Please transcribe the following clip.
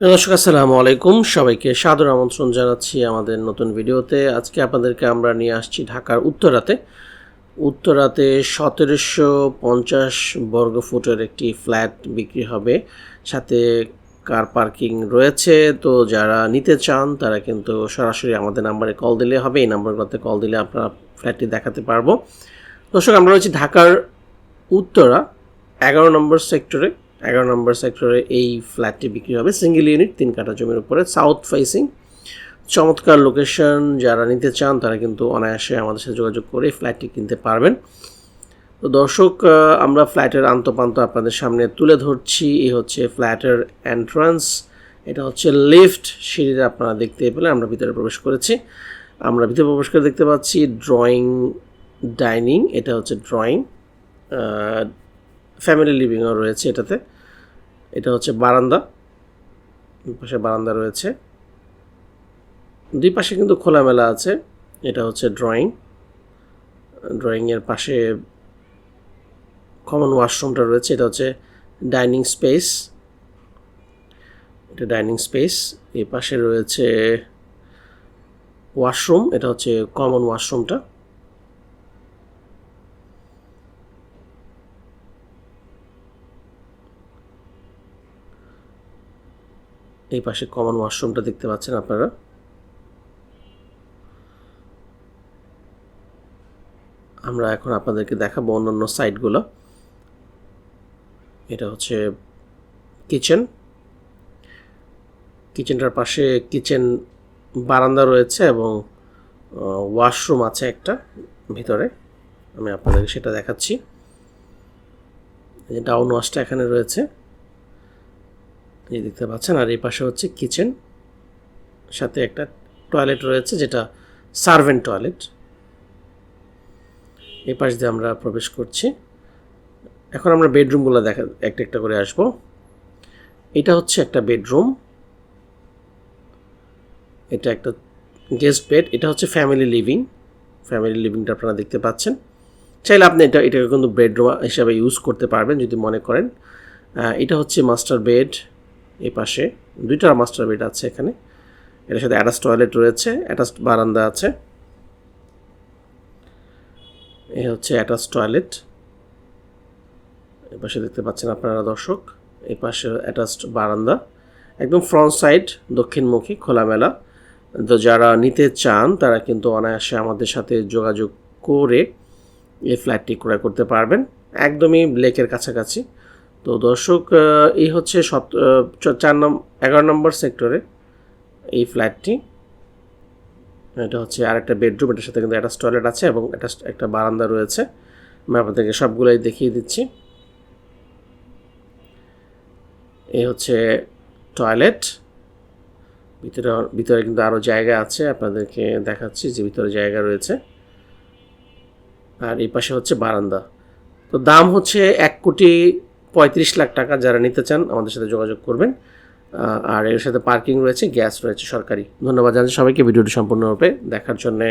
দর্শক, আসসালামু আলাইকুম। সবাইকে সাদর আমন্ত্রণ জানাচ্ছি আমাদের নতুন ভিডিওতে। আজকে আপনাদেরকে আমরা নিয়ে আসছি ঢাকার উত্তরাতে। উত্তরাতে সতেরোশো পঞ্চাশ বর্গ ফুটের একটি ফ্ল্যাট বিক্রি হবে। সাথে কার পার্কিং রয়েছে। তো যারা নিতে চান, তারা কিন্তু সরাসরি আমাদের নাম্বারে কল দিলে হবে। এই নাম্বারগুলোতে কল দিলে আপনারা ফ্ল্যাটটি দেখাতে পারব। দর্শক, আমরা রয়েছি ঢাকার উত্তরা, এগারো নম্বর সেক্টরে। এগারো নম্বর সেক্টরে এই ফ্ল্যাটটি বিক্রি হবে। সিঙ্গেল ইউনিট তিন কাঠা জমির উপরে। সাউথ ফেসিং চমৎকার লোকেশন যারা নিতে চান, তারা কিন্তু অনায়াসে আমাদের সাথে যোগাযোগ করে ফ্ল্যাটটি কিনতে পারবেন। তো দর্শক আমরা ফ্ল্যাটের আন্তপান্ত আপনাদের সামনে তুলে ধরছি। এই হচ্ছে ফ্ল্যাটের এন্ট্রান্স এটা হচ্ছে লিফট সিঁড়িতে আপনারা দেখতে পেলে আমরা ভিতরে প্রবেশ করেছি। আমরা ভিতরে প্রবেশ করে দেখতে পাচ্ছি ড্রয়িং ডাইনিং এটা হচ্ছে ড্রয়িং ফ্যামিলি লিভিংও রয়েছে এটাতে। এটা হচ্ছে বারান্দা। দুই পাশে বারান্দা রয়েছে। দুই পাশে কিন্তু খোলামেলা আছে। এটা হচ্ছে ড্রয়িং। ড্রয়িংয়ের পাশে কমন ওয়াশরুমটা রয়েছে। এটা হচ্ছে ডাইনিং স্পেস। এটা ডাইনিং স্পেস। এই পাশে রয়েছে ওয়াশরুম। এটা হচ্ছে কমন ওয়াশরুমটা। এই পাশে কমন ওয়াশরুমটা দেখতে পাচ্ছেন আপনারা। আমরা এখন আপনাদেরকে দেখাবো অন্যান্য সাইটগুলো এটা হচ্ছে কিচেন কিচেনটার পাশে কিচেন বারান্দা রয়েছে এবং ওয়াশরুম আছে একটা ভিতরে। আমি আপনাদেরকে সেটা দেখাচ্ছি। ডাউন ওয়াশটা এখানে রয়েছে। এই দেখতে পাচ্ছেন। আর এই পাশে হচ্ছে কিচেন সাথে একটা টয়লেট রয়েছে যেটা সার্ভেন্ট টয়লেট এই পাশ দিয়ে আমরা প্রবেশ করছি। এখন আমরা বেডরুমগুলো দেখা, একটা একটা করে আসব। এটা হচ্ছে একটা বেডরুম এটা একটা গেস্ট বেড এটা হচ্ছে ফ্যামিলি লিভিং ফ্যামিলি লিভিংটা আপনারা দেখতে পাচ্ছেন। চাইলে আপনি এটা, এটাকে কিন্তু বেডরুম হিসাবে ইউজ করতে পারবেন যদি মনে করেন। এটা হচ্ছে মাস্টার বেড এই পাশে দুইটা মাস্টার বেড আছে এখানে। এটার সাথে অ্যাটাচ টয়লেট রয়েছে অ্যাটাচ বারান্দা আছে। এ হচ্ছে অ্যাটাচ টয়লেট এই পাশে দেখতে পাচ্ছেন আপনারা দর্শক, এই পাশে অ্যাটাচড বারান্দা। একদম ফ্রন্ট সাইড দক্ষিণমুখী, খোলামেলা। তো যারা নিতে চান, তারা কিন্তু অনায়াসে আমাদের সাথে যোগাযোগ করে এই ফ্ল্যাটটি ক্রয় করতে পারবেন। একদমই লেকের কাছাকাছি। তো দর্শক এই হচ্ছে সত চার নম্বর এগারো নম্বর সেক্টরে এই ফ্ল্যাটটি। এটা হচ্ছে আর একটা বেডরুম, এটার সাথে কিন্তু একটা টয়লেট আছে এবং একটা একটা বারান্দা রয়েছে। আমি আপনাদেরকে সবগুলোই দেখিয়ে দিচ্ছি। এই হচ্ছে টয়লেট। ভিতরে ভিতরে কিন্তু আরও জায়গা আছে, আপনাদেরকে দেখাচ্ছি যে ভিতরে জায়গা রয়েছে। আর এই পাশে হচ্ছে বারান্দা। তো দাম হচ্ছে এক কোটি পঁয়ত্রিশ লাখ টাকা যারা নিতে চান আমাদের সাথে যোগাযোগ করবেন। আর এর সাথে পার্কিং রয়েছে, গ্যাস রয়েছে সরকারি। ধন্যবাদ জানাচ্ছি সবাইকে, ভিডিওটি সম্পূর্ণরূপে দেখার জন্যে।